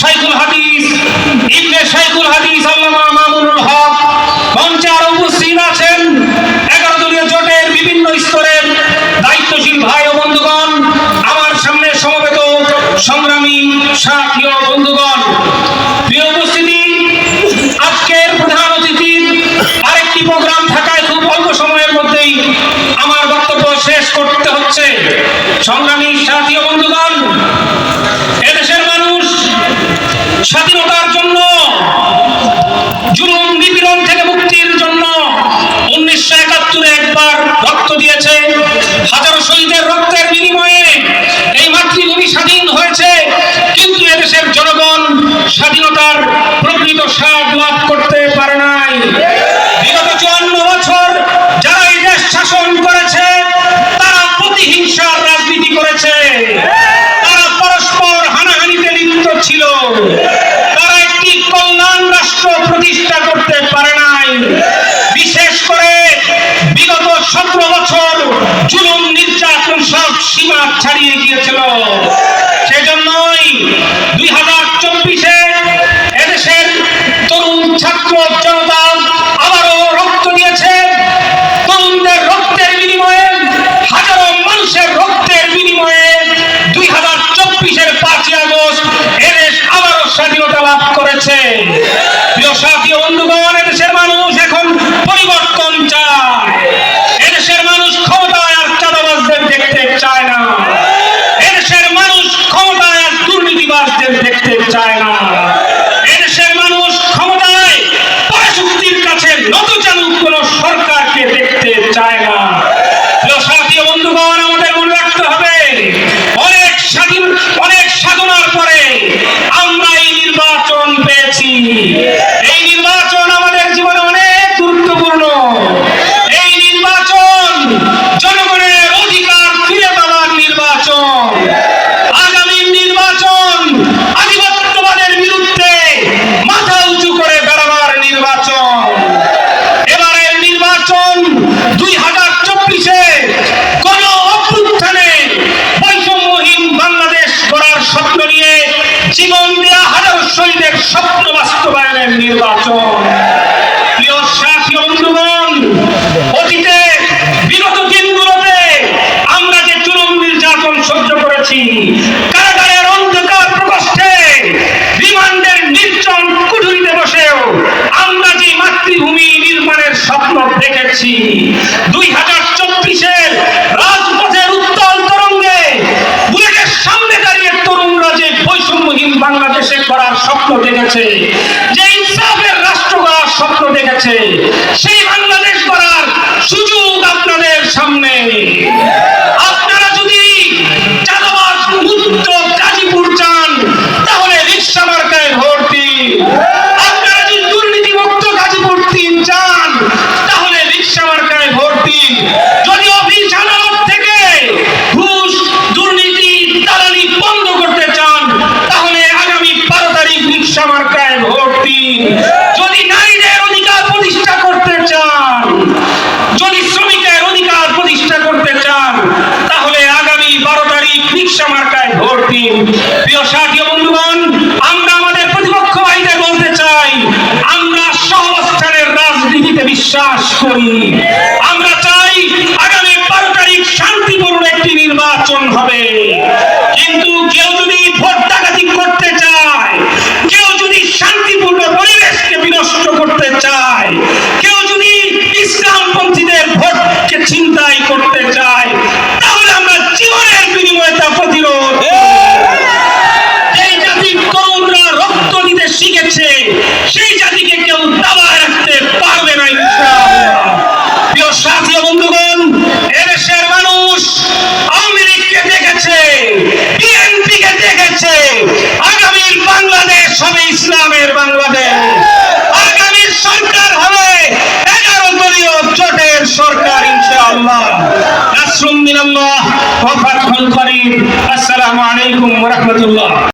শাইখুল হাদিস, ইবনে শাইখুল হাদিস আল্লামা মামুনুল হক। মঞ্চে আরও উপস্থিত আছেন এগারো দলীয় জোটের বিভিন্ন স্তরের দায়িত্বশীল ভাই ও বন্ধুগণ। আমার সামনে সমবেত সংগ্রামী সাথী বন্ধুগণ, প্রিয় উপস্থিতি, আজকের প্রধান অতিথি, আরেকটি প্রোগ্রাম থাকায় খুব অল্প সময়ের মধ্যেই আমার বক্তব্য শেষ করতে হচ্ছে। সংগ্রামী সাথী বন্ধুগণ বিশেষ করে বিগত সতেরো বছর জুলুম, নির্যাতন সব সীমা ছাড়িয়ে গিয়েছিল। সেজন্যই দুই হাজার চব্বিশে এদেশের তরুণ ছাত্র জনতা time. নির্বাচন। প্রিয় আমরা যে চরম নির্যাতন সহ্য করেছি, কারাগারের অন্ধকার প্রকোষ্ঠে রিমান্ডের নির্জন কুঠুরিতে বসেও আমরা যে মাতৃভূমি নির্মাণের স্বপ্ন দেখেছি, দুই হাজার করার স্বপ্ন দেখেছে, যে ইনসাফের রাষ্ট্র করার স্বপ্ন দেখেছে, সেই বাংলাদেশ করার সুযোগ আপনাদের সামনে। করি عليكم ورحمة الله.